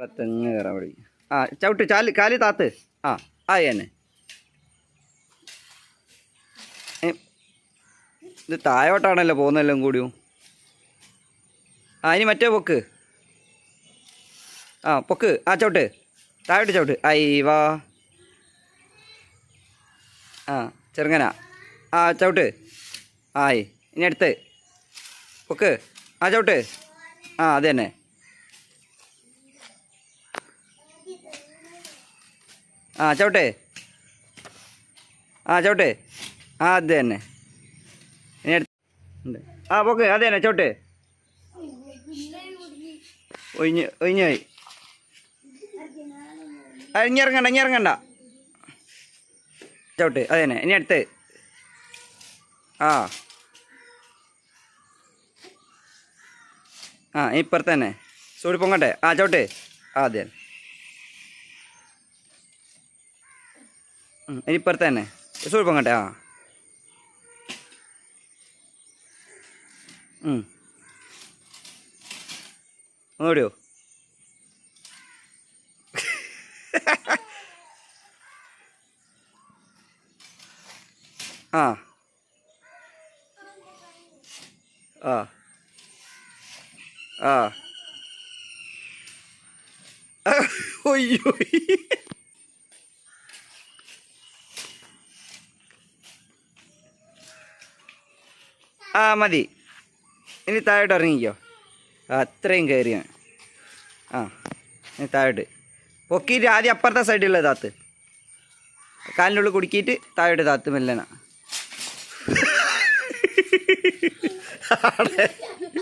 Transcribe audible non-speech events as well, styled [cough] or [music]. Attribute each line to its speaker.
Speaker 1: തെങ്ങ് കയറാൻ വഴി ആ ചവിട്ട് ചാൽ കാലി താത്ത്. ആ ആയി തന്നെ. ഇത് താഴോട്ടാണല്ലോ പോകുന്നെല്ലാം കൂടിയും. ആ ഇനി മറ്റേ പൊക്ക്. ആ പൊക്ക്. ആ ചവിട്ട്. താഴോട്ട് ചവിട്ട്. ഐ വാ ആ ചെറുങ്ങന. ആ ചവിട്ട്. ആയി. ഇനി അടുത്ത്. പൊക്ക്. ആ ചവിട്ട്. ആ അത് തന്നെ. ആ ചവിട്ടെ. ആ ചവിട്ടെ. ആ അത് തന്നെ. ആ പോക്ക്. അത് തന്നെ ചവിട്ട്. ഒഴിഞ്ഞ് ഒഴിഞ്ഞായി ഇറങ്ങണ്ട ഇനി ഇറങ്ങണ്ട ചവിട്ട് അത് തന്നെ. ഇനി അടുത്ത്. ആ. ആ ഇപ്പുറത്ത് തന്നെ. സൂടി പൊങ്ങട്ടെ. ആ ചവിട്ട്. ആ അതെ ഇനി ഇപ്പുറത്ത് തന്നെ. സൂടി കണ്ടേ ആ. ഓടിയോ? ആ. ആ. ആ. ഒയ്യോ ആ മതി. ഇനി താഴോട്ട് ഇറങ്ങിക്കോ. അത്രയും കയറിയാണ് ആ ഇനി താഴോട്ട്. പൊക്കിയിട്ട് ആദ്യം അപ്പുറത്തെ സൈഡിലുള്ള താത്ത്. കാലിനുള്ളിൽ കുടുക്കിയിട്ട് താഴോട്ട് താത്ത് മെല്ലന [laughs]